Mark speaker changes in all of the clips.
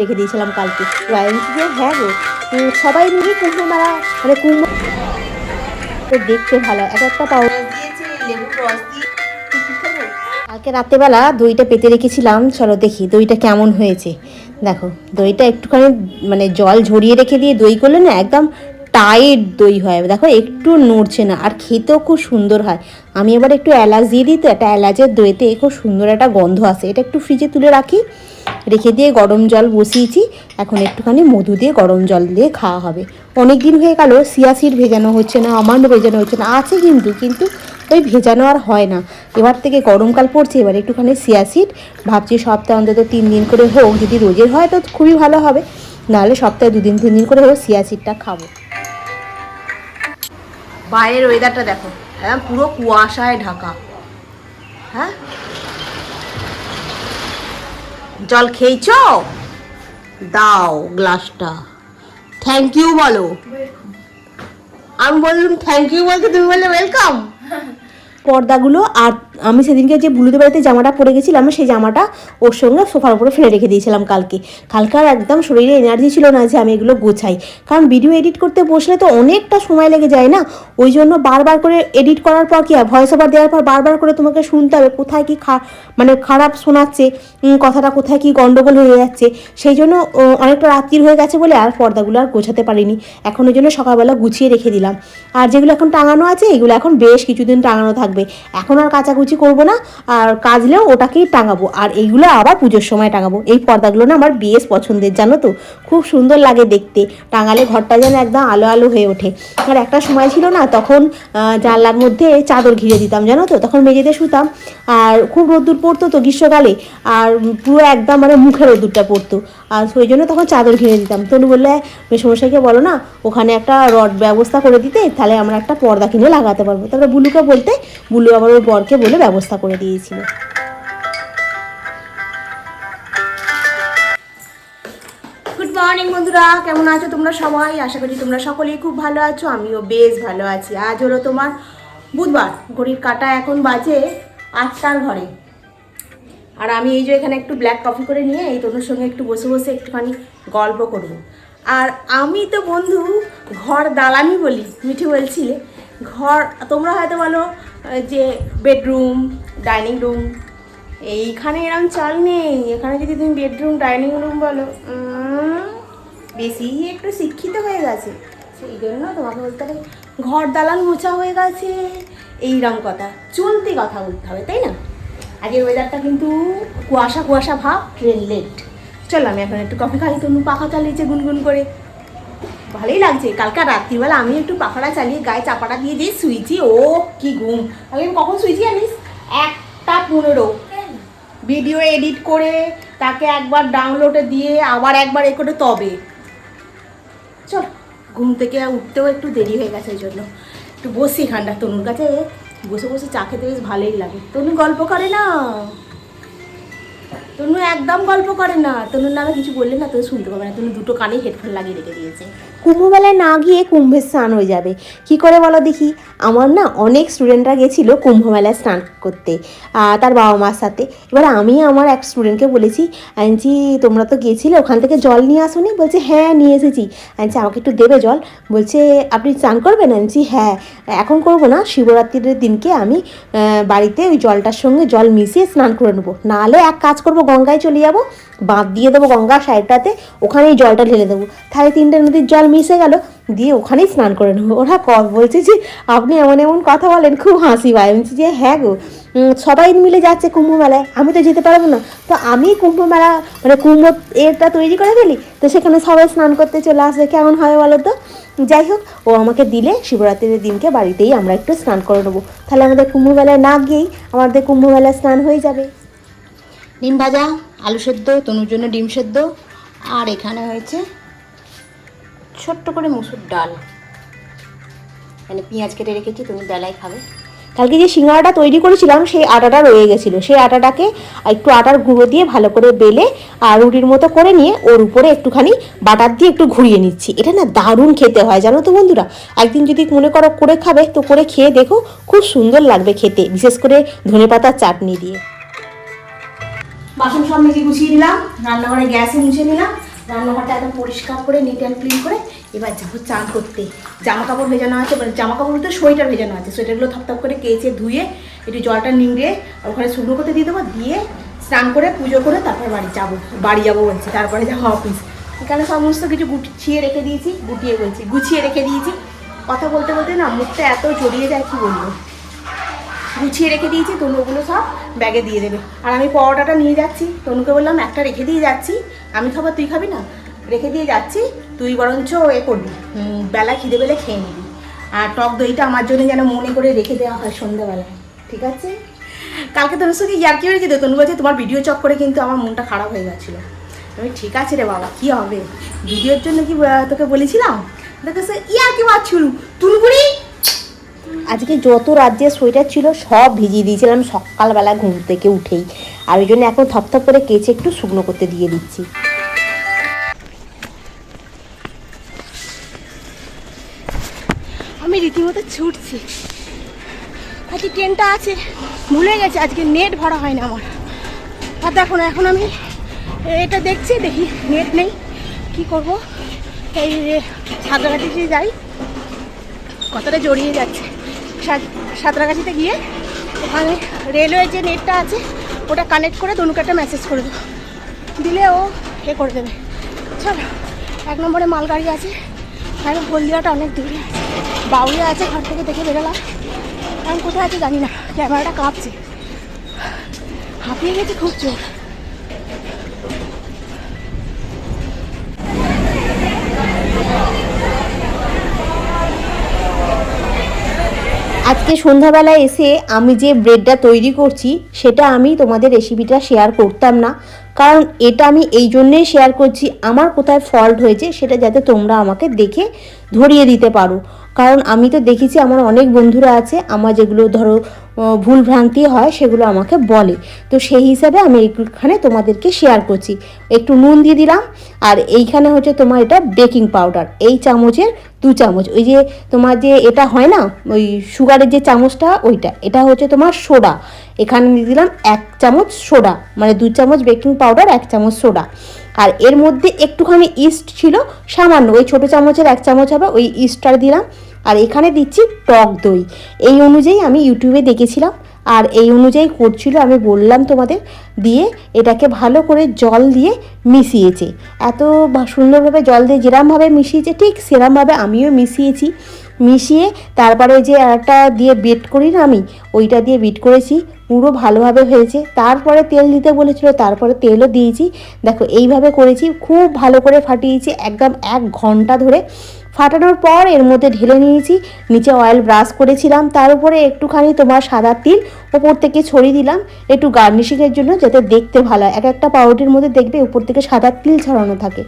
Speaker 1: রেখে দিয়েছিলাম কালকে। যে হ্যাঁ গো সবাই মিলে কুম্ভ মারা মানে কুম্ভ তো দেখতে ভালো এক একটা
Speaker 2: দিয়ে
Speaker 1: কালকে রাত্রেবেলা দইটা পেতে রেখেছিলাম চলো দেখি দইটা কেমন হয়েছে। দেখো দইটা একটুখানি মানে জল ঝরিয়ে রেখে দিয়ে দই করলে না একদম টাইট দই হয়। দেখো, একটু নড়ছে না, আর খেতেও খুব সুন্দর হয়। আমি এবার একটু এলাচ দিয়ে দিই তো, একটা এলাচের দইতে খুব সুন্দর একটা গন্ধ আসে। এটা একটু ফ্রিজে তুলে রাখি, রেখে দিয়ে গরম জল বসিয়েছি। এখন একটুখানি মধু দিয়ে গরম জল দিয়ে খাওয়া হবে। অনেক দিন হয়ে গেল সিয়াসিড ভেজানো হচ্ছে না, আমান্ড ভেজানো হচ্ছে না, আছে কিন্তু কিন্তু ওই ভেজানো আর হয় না। এবার থেকে গরমকাল পড়ছে, এবার একটুখানি সিয়াসিড ভাবছি সপ্তাহে অন্তত তিন দিন করে হোক, যদি রোজের হয় তো খুবই ভালো হবে। নাহলে সপ্তাহে দুদিন, তিন দিন করে হোক সিয়াসিডটা খাব। বাইরের ওয়েদারটা দেখো। হ্যাঁ পুরো কুয়াশায় ঢাকা। হ্যাঁ? জল খেয়েছ? দাও গ্লাসটা থ্যাংক ইউ বলো। আমি বললাম থ্যাংক ইউ বলতে তুমি বললে ওয়েলকাম পর্দাগুলো আর আমি সেদিনকে যে বুলুদের বাড়িতে জামাটা পরে গেছিলাম, সেই জামাটা ওর সঙ্গে সোফার উপরে ফেলে রেখে দিয়েছিলাম কালকে। কালকে আর একদম শরীরে এনার্জি ছিল না যে আমি এগুলো গোছাই। কারণ ভিডিও এডিট করতে বসলে তো অনেকটা সময় লেগে যায় না? ওই জন্য বারবার করে এডিট করার পর কি আর? ভয়েস ওভার দেওয়ার পর বারবার করে তোমাকে শুনতে হবে, কোথায় কি মানে খারাপ শোনাচ্ছে কথাটা কোথায় কি গন্ডগোল হয়ে যাচ্ছে? সেই জন্য অনেকটা রাত্রির হয়ে গেছে বলে আর পর্দাগুলো আর গোছাতে পারিনি। এখন ওই জন্য সকালবেলা গুছিয়ে রেখে দিলাম। আর যেগুলো এখন টাঙানো আছে, এগুলো এখন বেশ কিছুদিন টাঙানো থাকবে। এখন আর কাচাকুচি করব না, আর কাজলেও ওটাকেই টাঙাবো। আর এইগুলো আবার পুজোর সময় টাঙাবো। এই পর্দাগুলো না আমার বেশ পছন্দের, জানো তো? খুব সুন্দর লাগে দেখতে। টাঙালে ঘরটা যেন একদম আলো আলো হয়ে ওঠে। আর একটা সময় ছিল না, তখন জানলার মধ্যে চাদর ঘিরে দিতাম, জানো তো? তখন মেঝেতে শুতাম, আর খুব রোদ্দুর পড়তো তো গ্রীষ্মকালে, আর পুরো একদম মানে মুখে রোদ্দুরটা পড়তো। আর ওই জন্য তখন চাদর ঘিরে দিতাম। তনু বললে, মেসমশাইকে বলো না, ওখানে একটা রড ব্যবস্থা করে দিতে, তাহলে আমরা একটা পর্দা কিনে লাগাতে পারব। তারপরে বুলুকে বলতে, বুলু আবার ওর বরকে বলে ব্যবস্থা করে দিয়েছিল। মর্নিং বন্ধুরা। কেমন আছো তোমরা সবাই? আশা করি তোমরা সকলেই খুব ভালো আছো। আমিও বেশ ভালো আছি। আজ হলো তোমার বুধবার। ঘড়ির কাটা এখন বাজে আটটার ঘরে। আর আমি এই যে এখানে একটু ব্ল্যাক কফি করে নিয়ে এই তোদের সঙ্গে একটু বসে বসে একটুখানি গল্প করব। আর আমি তো বন্ধু ঘর দালানি বলি, মিঠে বলছিলে। ঘর, তোমরা হয়তো বলো যে বেডরুম ডাইনিং রুম এইখানে এরকম চাল নেই। এখানে যদি তুমি বেডরুম ডাইনিং রুম বলো বেশি একটু শিক্ষিত হয়ে গেছে। সেই জন্য তোমাকে বলতে হবে, ঘর দালান মোছা হয়ে গেছে। এইরকম কথা। চলতি কথা বলতে হবে, তাই না? আজকের ওয়েদারটা কিন্তু কুয়াশা কুয়াশা ভাব ট্রেন লেট চল, আমি এখন একটু কফি খাই, তনু পাখা চালিয়েছে, গুনগুন করে। ভালোই লাগছে। কালকে রাত্রিবেলা আমি একটু পাখাটা চালিয়ে গায়ে চাপাটা দিয়ে দিয়ে শুয়েছি। ও, কি ঘুম। আমি কখন শুয়েছি জানিস? একটা পনেরো। ভিডিও এডিট করে তাকে একবার ডাউনলোডে দিয়ে আবার একবার এ করে তবে। চল, ঘুম থেকে উঠতেও একটু দেরি হয়ে গেছে ওই জন্য। একটু বসি এখানটা। তনুর কাছে বসে বসে চা খেতে বেশ ভালোই লাগে। তনু গল্প করে না। তনু একদম গল্প করে না। তনুর নামে কিছু বললে না তুমি শুনতে পাবে না। তনু দুটো কানে হেডফোন লাগিয়ে রেখে দিয়েছে। কুম্ভমেলায় না গিয়ে কুম্ভের স্নান হয়ে যাবে। কি করে বলো দেখি? আমার না অনেক স্টুডেন্টরা গেছিল কুম্ভমেলায় স্নান করতে তার বাবা মার সাথে। এবার আমি আমার এক স্টুডেন্টকে বলেছি আনছি তোমরা তো গিয়েছিলে ওখান থেকে জল নিয়ে আসোনি? বলছে হ্যাঁ নিয়ে এসেছি। আনছি আমাকে একটু দেবে জল? বলছে, আপনি স্নান করবেন আনছি হ্যাঁ এখন করব না, শিবরাত্রির দিনকে আমি বাড়িতে ওই জলটার সঙ্গে জল মিশিয়ে স্নান করে নেব। নাহলে এক কাজ করব, গঙ্গায় চলে যাব বাঁধ দিয়ে দেবো গঙ্গার সাইডটাতে, ওখানেই জলটা ঢেলে দেবো। তাহলে তিনটে নদীর জল মিশে গেল, দিয়ে ওখানেই স্নান করে নেব। ওরা ক বলছে যে, আপনি এমন এমন কথা বলেন, খুব হাসি পায়। বলছি যে হ্যাঁ গো সবাই মিলে যাচ্ছে কুম্ভ মেলায় আমি তো যেতে পারব না। তো আমি কুম্ভ মেলা মানে কুম্ভ এটা তৈরি করে ফেলি, তো সেখানে সবাই স্নান করতে চলে আসে। কেমন হয় বলো তো? যাই হোক, ও আমাকে দিলে, শিবরাত্রির দিনকে বাড়িতেই আমরা একটু স্নান করে নেব। তাহলে আমাদের কুম্ভমেলায় না গিয়েই আমাদের কুম্ভমেলায় স্নান হয়ে যাবে। ডিম ভাজা। আলু সেদ্ধ, তনুর জন্য ডিম সেদ্ধ, আর এখানে হয়েছে ছোট্ট করে মুসুর ডাল। মানে পেঁয়াজ কেটে রেখেছি, তুমি বেলায় খাবে। কালকে যে সিঙ্গাড়াটা তৈরি করেছিলাম, সেই আটাটা রয়ে গেছিল। সেই আটাটাকে একটু আটার গুঁড়ো দিয়ে ভালো করে বেলে আর রুটির মতো করে নিয়ে ওর উপরে একটুখানি বাটার দিয়ে একটু ঘুরিয়ে নিচ্ছি। এটা না দারুণ খেতে হয়, জানো তো বন্ধুরা? একদিন যদি মনে করো করে খাবে, তো করে খেয়ে দেখো, খুব সুন্দর লাগবে খেতে, বিশেষ করে ধনেপাতার চাটনি দিয়ে। বাসন সব মেজে গুছিয়ে নিলাম, রান্নাঘরে গ্যাসে মুছে নিলাম, রান্নাঘরটা একদম পরিষ্কার করে নিট অ্যান্ড ক্লিন করে, এবার যাব চান করতে। জামা কাপড় ভেজানো আছে মানে জামা কাপড় বলতে সোয়েটার ভেজানো আছে, সোয়েটারগুলো থপথপ করে কেচে ধুয়ে, একটু জলটা নিংড়ে ওখানে শুকনো করতে দিয়ে দেবো, দিয়ে স্নান করে, পুজো করে তারপরে বাড়ি যাব বাড়ি যাব বলছি, তারপরে যাব অফিস এখানে সমস্ত কিছু গুছিয়ে রেখে দিয়েছি, গুটিয়ে বলছি, গুছিয়ে রেখে দিয়েছি। কথা বলতে বলতে না, মুখটা এত জড়িয়ে যায়, কি বলব? গুছিয়ে রেখে দিয়েছি তনু ওগুলো সব ব্যাগে দিয়ে দেবে। আর আমি পরোটাটা নিয়ে যাচ্ছি। তনুকে বললাম, একটা রেখে দিয়ে যাচ্ছি। আমি খাবার তুই খাবি না? রেখে দিয়ে যাচ্ছি। তুই বরঞ্চ এ করবি। বেলা খিদে বেলে খেয়ে নিবি। আর টক দইটা আমার জন্য যেন মনে করে রেখে দেওয়া হয় সন্ধ্যাবেলায় ঠিক আছে? কালকে তনুর সঙ্গে ইয়ার্কি হয়েছে? তো তনু বলছে, তোমার ভিডিও চক করে কিন্তু আমার মনটা খারাপ হয়ে গেছিল। আমি ঠিক আছে রে বাবা, কি হবে? ভিডিওর জন্য কি তোকে বলেছিলাম? দেখে সে ইয়ার্কি মারছিল তুলগুড়ি আজকে যত রাজ্যের সোয়েটার ছিল সব ভিজিয়ে দিয়েছিলাম সকালবেলা ঘুম থেকে উঠেই। আর ওই জন্য এখন থপথপ করে কেচে একটু শুকনো করতে দিয়ে দিচ্ছি। আমি রীতিমতো ছুটছি। আজকে ট্রেনটা আছে? ভুলে গেছে, আজকে নেট ভরা হয় না আমার। আর দেখো এখন আমি এটা দেখছি, দেখি নেট নেই। কি করব? এই যে যাই। কতটা জড়িয়ে যাচ্ছে। সাঁতরাগাছিতে গিয়ে ওখানে রেলওয়ে যে নেটটা আছে, ওটা কানেক্ট করে দনুকে একটা মেসেজ করে দেবো দিলে ও এ করে দেবে। চলো, এক নম্বরে মালগাড়ি আছে। আর হলদিয়াটা অনেক দূরে আছে। আছে, ঘর থেকে দেখে বেরোলাম। আমি কোথায় আছে জানি না। ক্যামেরাটা কাঁপছে। হাঁপিয়ে গেছে খুব জোর। আজকে সন্ধ্যাবেলায় এসে আমি যে ব্রেডটা তৈরি করছি, সেটা আমি তোমাদের রেসিপিটা শেয়ার করতাম না। কারণ এটা আমি এই জন্যেই শেয়ার করছি, আমার কোথায় ফল্ট হয়েছে সেটা যাতে তোমরা আমাকে দেখে ধরিয়ে দিতে পারো। কারণ আমি তো দেখেছি, আমার অনেক বন্ধুরা আছে, আমার যেগুলো ধরো আহ, ভুল ভ্রান্তি হয় সেগুলো আমাকে বলে। তো সেই হিসাবে আমি এখানে তোমাদেরকে শেয়ার করছি। একটু নুন দিয়ে দিলাম আর এইখানে হচ্ছে তোমার এটা বেকিং পাউডার এই চামচের দু চামচ। ওই যে তোমার যে এটা হয় না ওই সুগারের যে চামচটা ওইটা। এটা হচ্ছে তোমার সোডা এখানে দিয়ে দিলাম এক চামচ সোডা মানে দু চামচ বেকিং পাউডার এক চামচ সোডা আর এর মধ্যে একটুখানি ইস্ট ছিল সামান্য। ওই ছোটো চামচের এক চামচ হবে ওই ইস্টটা দিলাম। আর এখানে দিচ্ছি টক দই। এই অনুযায়ী আমি ইউটিউবে দেখেছিলাম আর এই অনুযায়ী করছিল, আমি বললাম তোমাদের দিয়ে এটাকে ভালো করে জল দিয়ে মিশিয়েছে। এত সুন্দরভাবে জল দিয়ে যেরমভাবে মিশিয়েছে, ঠিক সেরমভাবে আমিও মিশিয়েছি। মিশিয়ে তারপরে যে একটা দিয়ে বিট করি না আমি, ওইটা দিয়ে বিট করেছি, পুরো ভালোভাবে হয়েছে। তারপরে তেল দিতে বলেছিল, তারপরে তেলও দিয়েছি। দেখো, এইভাবে করেছি, খুব ভালো করে ফাটিয়েছি, একদম এক ঘণ্টা ধরে। ফাটানোর পর এর মধ্যে ঢেলে নিয়েছি, নিচে অয়েল ব্রাশ করেছিলাম, তার উপরে একটুখানি তোমার সাদা তিল ওপর থেকে ছড়িয়ে দিলাম, একটু গার্নিশিংয়ের জন্য যাতে দেখতে ভালো এক একটা পাউরুটির মধ্যে দেখবে উপর থেকে সাদা তিল ছড়ানো থাকে।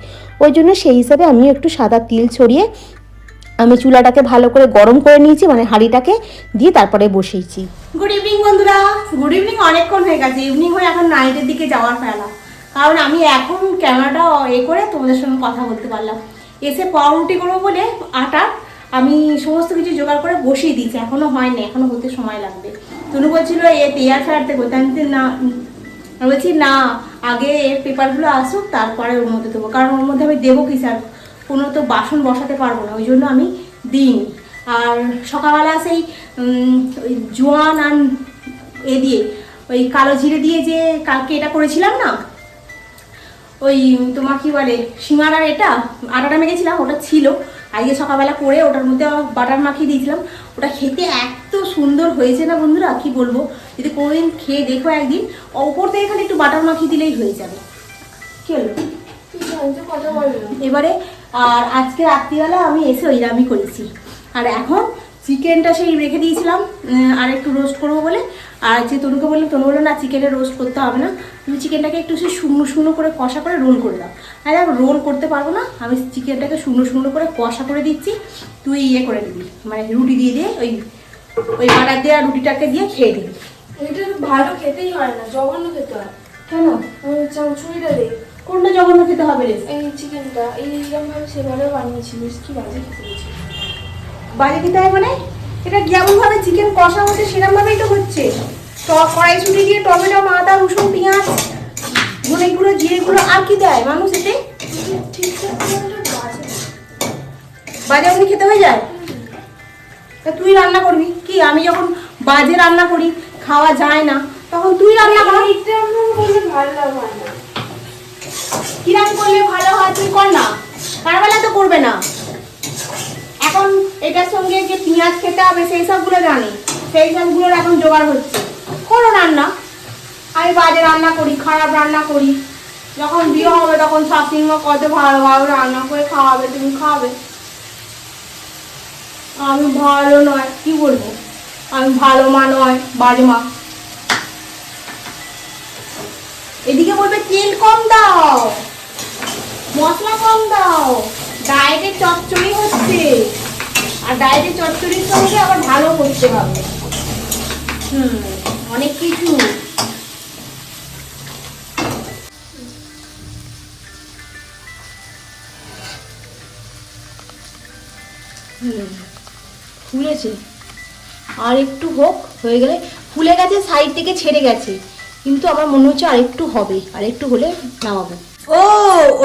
Speaker 1: ওই জন্য সেই হিসাবে আমিও একটু সাদা তিল ছড়িয়ে আমি চুলাটাকে ভালো করে গরম করে নিয়েছি মানে হাঁড়িটাকে দিয়ে তারপরে বসিয়েছি। গুড ইভিনিং বন্ধুরা। গুড ইভিনিং অনেকক্ষণ হয়ে গেছে। ইভিনিং হয়ে এখন নাইটের দিকে যাওয়ার ফেলা কারণ আমি এখন ক্যামেরাটা এ করে তোমাদের সঙ্গে কথা বলতে পারলাম। এসে পাউরুটি করব বলে আটা আমি সমস্ত কিছু জোগাড় করে বসিয়ে দিয়েছি। এখনও হয়নি, এখনও হতে সময় লাগবে। তনু বলছিল, এ এয়ার ফ্রায়ারতে করতে আমি না। বলছি, না, আগে এর পেপারগুলো আসুক, তারপরে ওর মধ্যে দেবো। কারণ ওর মধ্যে আমি দেবো কি স্যার? কোনো তো বাসন বসাতে পারব না, ওই জন্য আমি দিইনি। আর সকালবেলা সেই ওই জোয়ান আর এ দিয়ে, ওই কালো জিরে দিয়ে যে কালকে এটা করেছিলাম না ওই তোমার কি বলে, সিঙ্গারার এটা, আটাটা মেখেছিলাম ওটা ছিল। আজকে সকালবেলা করে ওটার মধ্যে বাটার মাখিয়ে দিয়েছিলাম। ওটা খেতে এত সুন্দর হয়েছে না বন্ধুরা, কি বলব? যদি কোনোদিন খেয়ে দেখো একদিন, ওপর থেকে খালি একটু বাটার মাখিয়ে দিলেই হয়ে যাবে। কি হলো? এবারে, আর আজকে রাত্রিবেলা আমি এসে ওই রামি করেছি। আর এখন চিকেনটা সেই রেখে দিয়েছিলাম আর একটু রোস্ট করব বলে। আর যে তনুকে বললাম তনু বলল না চিকেনের রোস্ট করতে হবে না। তুমি চিকেনটাকে একটু সে শুকনো শুকনো করে কষা করে রোল করে দাও। আর দেখো রোল করতে পারব না। আমি চিকেনটাকে শুকনো শুকনো করে কষা করে দিচ্ছি। তুই ইয়ে করে দিবি মানে রুটি দিয়ে দিয়ে ওই ওই বাটার দেওয়া রুটিটাকে দিয়ে খেয়ে দিবি।
Speaker 2: এটা ভালো খেতেই হয় না জঘন্য খেতে হয়।
Speaker 1: কেন?
Speaker 2: চামচুরিটা দে।
Speaker 1: কোনটা জঘন্য খেতে হবে রে?
Speaker 2: এই চিকেনটা এইরকম ভাবে সেভাবে বানিয়েছিলিস কি বাজে খেতে
Speaker 1: বাজে খেতে হয় মানে? এটা যেমনভাবে চিকেন কষা হচ্ছে, সেরমভাবেই তো হচ্ছে। কড়াইশুটি দিয়ে টমেটো আদা রসুন, পেঁয়াজ, ধনে গুঁড়ো, জিরে গুঁড়ো, আর কি দেয় মানুষ এতে? বাজে উনি খেতে হয়ে যায়? তা তুই রান্না করবি? কি, আমি যখন বাজে রান্না করি, খাওয়া যায় না, তখন তুই রান্না কর।
Speaker 2: কি রান্না করলে ভালো হয়
Speaker 1: তুই কর না। কারবেলা তো করবে না। এখন এটার সঙ্গে যে পেঁয়াজ খেতে হবে সেই সবগুলো জানি। সেই সবগুলোর এখন জোগাড় হচ্ছে। কোনো রান্না। আমি বাজে রান্না করি, খারাপ রান্না করি। যখন বিয়ে হবে তখন শাশুড়ি মা কত ভালো ভালো রান্না করে খাওয়াবে, তুমি খাওয়াবে আমি ভালো নয়, কি বলব? আমি ভালো মা নয়, বাজে মা। এদিকে বলবে, তেল কম দাও, মশলা কম দাও। ডায়েটে চচ্চড়ি হচ্ছে। আর ডায়েটে চচ্চড়ির সঙ্গে আবার ভালো করতে হবে। হুম, অনেক কিছু। ফুলেছে। আর একটু হোক, হয়ে গেলে ফুলে গেছে, সাইড থেকে ছেড়ে গেছে। কিন্তু আমার মনে হচ্ছে আর একটু হবে, আর একটু হলে নামাবো। ও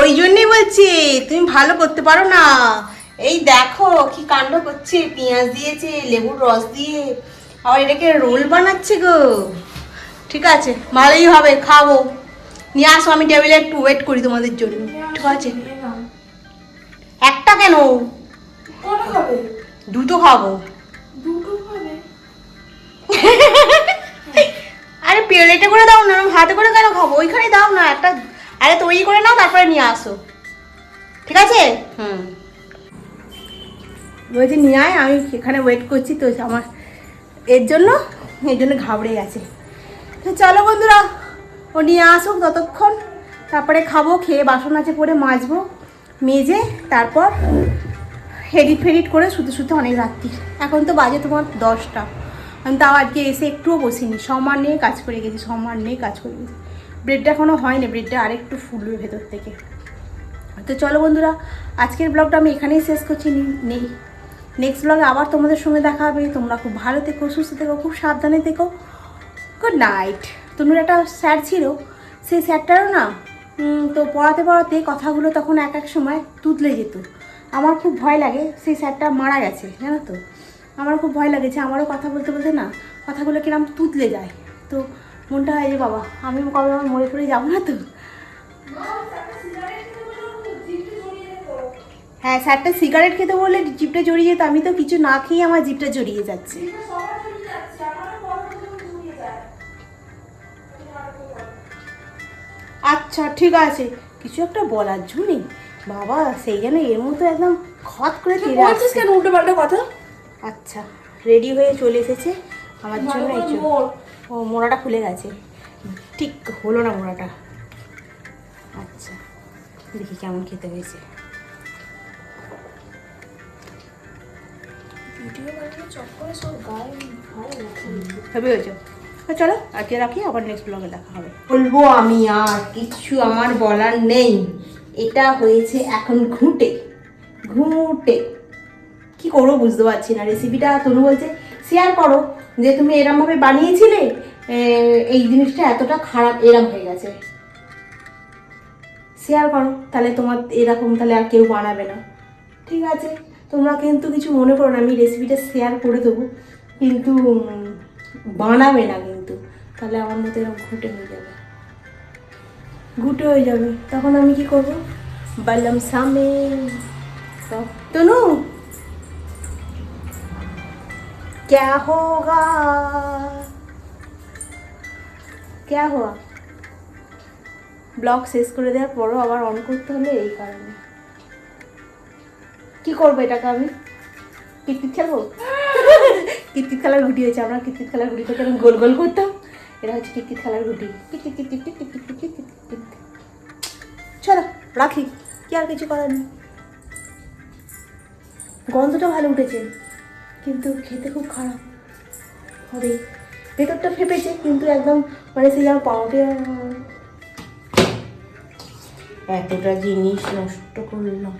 Speaker 1: ওই জন্যই বলছি তুমি ভালো করতে পারো না। এই দেখো কি কাণ্ড করছে পেঁয়াজ দিয়েছে লেবুর রস দিয়ে। আবার এটাকে রোল বানাচ্ছে গো। ঠিক আছে ভালোই হবে খাব। নিয়ে আসো আমি টেবিলে একটু ওয়েট করি তোমাদের জন্য। ঠিক আছে? একটা কেন? দুটো খাব। আরে প্লেটে করে দাও না হাতে করে কেন খাব? ওইখানে দাও না একটা আরে তৈরি করে নাও তারপরে নিয়ে আসো। ঠিক আছে? হুম। বলছি নিয়ে আয় আমি এখানে ওয়েট করছি তো আমার এর জন্য এর জন্য ঘাবড়ে গেছে। তো চলো বন্ধুরা ও নিয়ে আসুক ততক্ষণ। তারপরে খাব খেয়ে বাসন আছে পরে মাজবো মেজে তারপর এডিট ফেডিট করে শুতে শুতে অনেক রাত্রি। এখন তো বাজে তোমার দশটা। আমি তাও আজকে এসে একটুও বসিনি সম্মান নিয়ে কাজ করে গেছি সম্মান নিয়ে কাজ করে গেছি। ব্রেডটা এখনও হয়নি, ব্রেডটা আরেকটু ফুলবে ভেতর থেকে। তো চলো বন্ধুরা, আজকের ব্লগটা আমি এখানেই শেষ করছি। নেই নেক্সট ব্লগে আবার তোমাদের সঙ্গে দেখা হবে। তোমরা খুব ভালো থেকো, সুস্থ থেকো, খুব সাবধানে থেকো। গুড নাইট তনুর একটা স্যার ছিল, সেই স্যারটারও না তো পড়াতে পড়াতে কথাগুলো তখন এক এক সময় তুতলে যেত। আমার খুব ভয় লাগে, সেই স্যারটা মারা গেছে, জানো তো? আমার খুব ভয় লাগেছে আমারও কথা বলতে বলতে না, কথাগুলো কিরম তুতলে যায়। তো মনটা হয় যে বাবা আমি কবে আমার মরে পড়ে যাব না তো? হ্যাঁ স্যারটা সিগারেট খেতে বললে জিপটা জড়িয়ে যেত আমি তো কিছু না খেয়ে আমার জিপটা জড়িয়ে যাচ্ছে। আচ্ছা ঠিক আছে। কিছু একটা বলার জন্যে। বাবা সেই জন্য এর মতো একদম খত করে
Speaker 2: কেন উল্টো পাল্টা কথা?
Speaker 1: আচ্ছা রেডি হয়ে চলে এসেছে। আমার জন্য এই। ও মোড়াটা খুলে গেছে। ঠিক হলো না মোড়াটা। আচ্ছা দেখি কেমন খেতে হয়েছে। চলো আজকে রাখি আবার নেক্সট ব্লগে দেখা হবে। বলব আমি আর কিচ্ছু আমার বলার নেই। এটা হয়েছে এখন ঘুঁটে। ঘুঁটে। কি করব বুঝতে পারছি না। রেসিপিটা তনু বলছে শেয়ার করো। যে তুমি এরমভাবে বানিয়েছিলে এই জিনিসটা এতটা খারাপ, এরম হয়ে গেছে। শেয়ার করো, তাহলে তোমার এরকম তাহলে আর কেউ বানাবে না। ঠিক আছে, তোমরা কিন্তু কিছু মনে করো না, আমি রেসিপিটা শেয়ার করে দেবো। কিন্তু বানাবে না কিন্তু। তাহলে আমার মতো এরকম ঘুটে হয়ে যাবে। ঘুটে হয়ে যাবে। তখন আমি কি করব? বললাম সামনে তনু! क्या होगा क्या हुआ ব্লগ শেষ করে দেওয়ার পরও আবার অন করতে হলে এই কারণে কি করব এটাকে আমি কিতকিত খেলব কিতকিত খেলার গুটি হয়েছে আমরা কিতকিত খেলার গুটি থেকে আমি গোল গোল করতাম এটা হচ্ছে কিতকিত খেলার গুটি চলো রাখি কি আর কিছু করার নেই গন্ধটা ভালো উঠেছে কিন্তু খেতে খুব খারাপ হবে। ভেতরটা ফেপেছে, কিন্তু একদম মানে সেই আমার পাউডে এতটা জিনিস নষ্ট করলাম